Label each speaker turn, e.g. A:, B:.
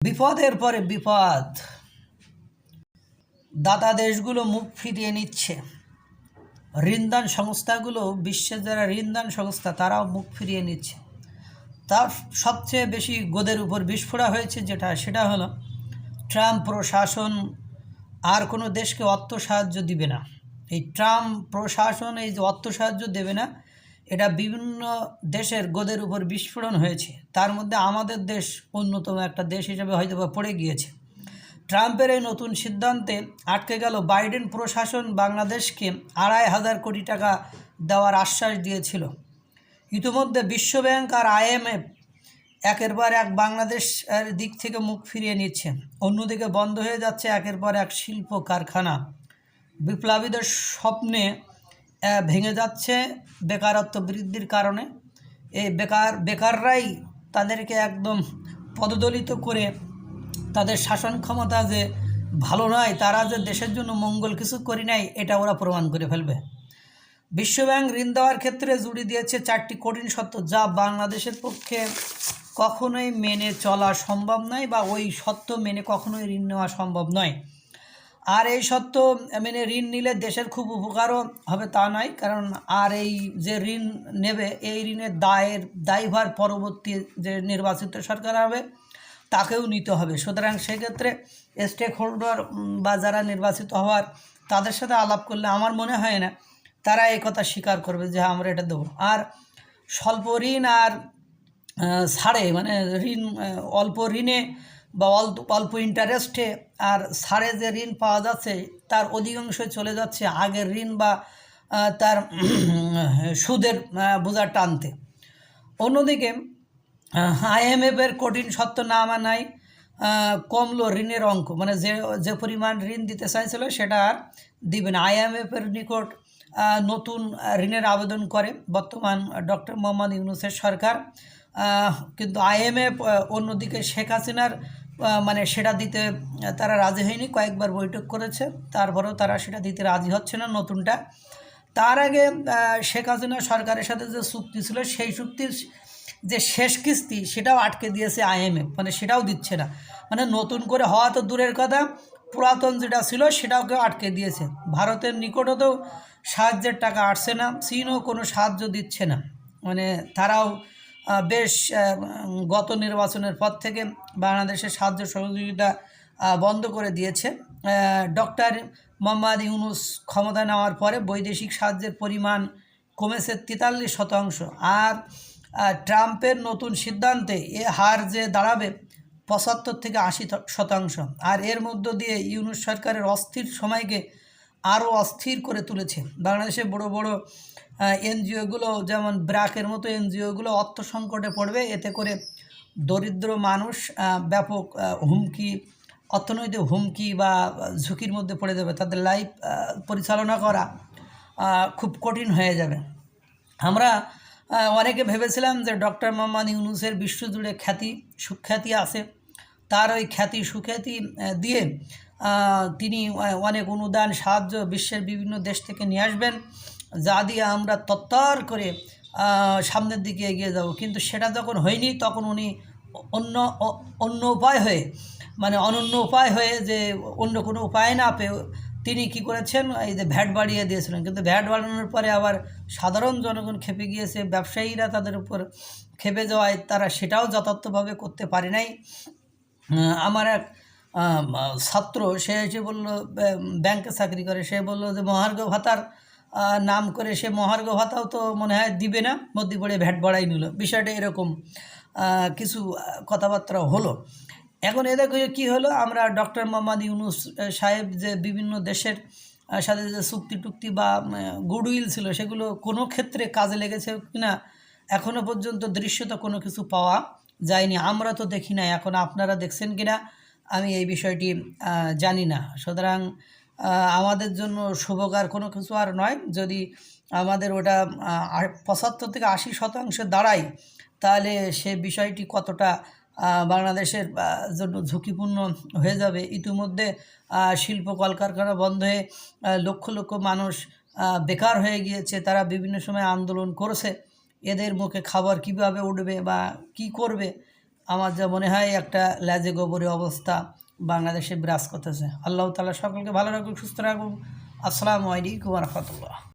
A: বিপদের পরে বিপদ। দাতা দেশগুলো মুখ ফিরিয়ে নিচ্ছে। ঋণদান সংস্থাগুলো বিশ্বের যারা ঋণদান সংস্থা, তারাও মুখ ফিরিয়ে নিচ্ছে। তার সবচেয়ে বেশি গোদের উপর বিস্ফোরা হয়েছে যেটা, সেটা হলো ট্রাম্প প্রশাসন আর কোনো দেশকে অর্থ সাহায্য দিবে না। এই ট্রাম্প প্রশাসন এই যে অর্থ সাহায্য দেবে না এটা বিভিন্ন দেশের গোদের উপর বিস্ফোরণ হয়েছে। তার মধ্যে আমাদের দেশ অন্যতম একটা দেশ হিসেবে হয়তো বা পড়ে গিয়েছে। ট্রাম্পের এই নতুন সিদ্ধান্তে আটকে গেল বাইডেন প্রশাসন বাংলাদেশকে আড়াই হাজার কোটি টাকা দেওয়ার আশ্বাস দিয়েছিল। ইতিমধ্যে বিশ্বব্যাংক আর আইএমএফ একের পর এক বাংলাদেশের দিক থেকে মুখ ফিরিয়ে নিচ্ছে। অন্যদিকে বন্ধ হয়ে যাচ্ছে একের পর এক শিল্প কারখানা। বিপ্লবীদের স্বপ্নে ভেঙে যাচ্ছে বেকারত্ব বৃদ্ধির কারণে। এই বেকার, বেকাররাই তাদেরকে একদম পদদলিত করে তাদের শাসন ক্ষমতা যে ভালো নয়, তারা যে দেশের জন্য মঙ্গল কিছু করি নাই, এটা ওরা প্রমাণ করে ফেলবে। বিশ্বব্যাংক ঋণ দেওয়ার ক্ষেত্রে জুড়ি দিয়েছে চারটি কঠিন সত্য যা বাংলাদেশের পক্ষে কখনোই মেনে চলা সম্ভব নয় বা ওই সত্য মেনে কখনোই ঋণ নেওয়া সম্ভব নয়। আর এই সত্য মেনে ঋণ নিলে দেশের খুব উপকারও হবে তা নয় কারণ আর এই যে ঋণ নেবে এই ঋণের দায়ের দায়ভার পরবর্তী যে নির্বাচিত সরকার হবে তাকেও নিতে হবে। সুতরাং সেক্ষেত্রে স্টেক হোল্ডার বা যারা নির্বাচিত হওয়ার তাদের সাথে আলাপ করলে আমার মনে হয় না তারা এই কথা স্বীকার করবে যে হ্যাঁ, আমরা এটা দেবো। আর স্বল্প ঋণ আর ছাড়ে মানে ঋণ অল্প ঋণে বা অল্প অল্প ইন্টারেস্টে আর সারে যে ঋণ পাওয়া যাচ্ছে, তার অধিকাংশই চলে যাচ্ছে আগের ঋণ বা তার সুদের বোঝা টানতে। অন্যদিকে আইএমএফের কঠিন সত্য না মানায় কমলো ঋণের অঙ্ক। মানে যে যে পরিমাণ ঋণ দিতে চাইছিল সেটা আর দিবে না। আইএমএফের নিকট নতুন ঋণের আবেদন করে বর্তমান ডক্টর মোহাম্মদ ইউনুসের সরকার। কিন্তু আইএমএফ অন্যদিকে শেখ হাসিনার মানে সেটা দিতে তারা রাজি হয়নি, কয়েকবার বৈঠক করেছে, তারপরেও তারা সেটা দিতে রাজি হচ্ছে না নতুনটা। তার আগে শেখ হাসিনা সরকারের সাথে যে চুক্তি ছিল, সেই চুক্তির যে শেষ কিস্তি, সেটাও আটকে দিয়েছে আইএমএফ মানে সেটাও দিচ্ছে না। মানে নতুন করে হওয়া তো দূরের কথা, পুরাতন যেটা ছিল সেটাও কেউ আটকে দিয়েছে। ভারতের নিকটতেও সাহায্যের টাকা আসছে না, চীনও কোনো সাহায্য দিচ্ছে না। মানে তারাও বেশ গত নির্বাচনের পর থেকে বাংলাদেশের সাহায্য সহযোগিতা বন্ধ করে দিয়েছে। ডক্টর মোহাম্মদ ইউনুস ক্ষমতা নেওয়ার পরে বৈদেশিক সাহায্যের পরিমাণ কমেছে তেতাল্লিশ শতাংশ। আর ট্রাম্পের নতুন সিদ্ধান্তে এ হার যে দাঁড়াবে, পঁচাত্তর থেকে আশি শতাংশ। আর এর মধ্য দিয়ে ইউনুস সরকারের অস্থির সময়কে আরও অস্থির করে তুলেছে বাংলাদেশে বড় বড় এনজিওগুলো, যেমন ব্র্যাকের মতো এনজিওগুলো অর্থ সংকটে পড়বে, এতে করে দরিদ্র মানুষ ব্যাপক হুমকি, অর্থনৈতিক হুমকি বা ঝুঁকির মধ্যে পড়ে যাবে। তাদের লাইফ পরিচালনা করা খুব কঠিন হয়ে যাবে। আমরা অনেকে ভেবেছিলাম যে ডক্টর মোহাম্মদ ইউনুসের বিশ্বজুড়ে খ্যাতি, সুখ্যাতি আছে। তার ওই খ্যাতি, সুখ্যাতি দিয়ে তিনি অনেক অনুদান, সাহায্য বিশ্বের বিভিন্ন দেশ থেকে নিয়ে আসবেন। যা দিয়ে আমরা তত্তর করে সামনের দিকে এগিয়ে যাব। কিন্তু সেটা যখন হয়নি, তখন উনি অন্য অন্য উপায় হয়ে মানে অনন্য উপায় হয়ে যে অন্য কোনো উপায় না পেয়ে তিনি কি করেছেন? এই যে ভ্যাট বাড়িয়ে দিয়েছিলেন। কিন্তু ভ্যাট বাড়ানোর পরে আবার সাধারণ জনগণ খেপে গিয়েছে, ব্যবসায়ীরা তাদের উপর খেপে যাওয়ায় তারা সেটাও যথার্থভাবে করতে পারে নাই। আমার এক ছাত্র, সে এসে বলল, ব্য- ব্যাংকে চাকরি করে। সে বলল যে, মহার্ঘ ভাতার নাম করে সে মহার্ঘ ভাতাও তো মনে হয় দিবে না। মধ্যে পড়ে ভ্যাট বাড়াই নিল। বিষয়টা এরকম কিছু কথাবার্তা হলো। এখন এ দেখো কী হলো? আমরা ডক্টর মোহাম্মদ ইউনুস সাহেব যে বিভিন্ন দেশের সাথে যে চুক্তি টুক্তি বা গুডউইল ছিল, সেগুলো কোনো ক্ষেত্রে কাজে লেগেছে কিনা এখনও পর্যন্ত দৃশ্যত কোনো কিছু পাওয়া যায়নি। আমরা তো দেখি না এখন আপনারা দেখছেন কিনা? আমি এই বিষয়টি জানি না। সুতরাং আমাদের জন্য শুভকার কোনো কিছু আর নয়। যদি আমাদের ওটা পঁচাত্তর থেকে আশি শতাংশে দাঁড়ায় তাহলে সে বিষয়টি কতটা বাংলাদেশের জন্য ঝুঁকিপূর্ণ হয়ে যাবে। ইতিমধ্যে শিল্প কলকারখানা বন্ধ হয়ে লক্ষ লক্ষ মানুষ বেকার হয়ে গিয়েছে। তারা বিভিন্ন সময় আন্দোলন করেছে। এদের মুখে খাবার কীভাবে উঠবে বা কি করবে আমার যা মনে হয় একটা ল্যাজে গোবরে অবস্থা বাংলাদেশে বিরাজ করতেছে। আল্লাহ তালা সকলকে ভালো রাখুক, সুস্থ রাখুক। আসসালামু আলাইকুম রহমতুল্লাহ।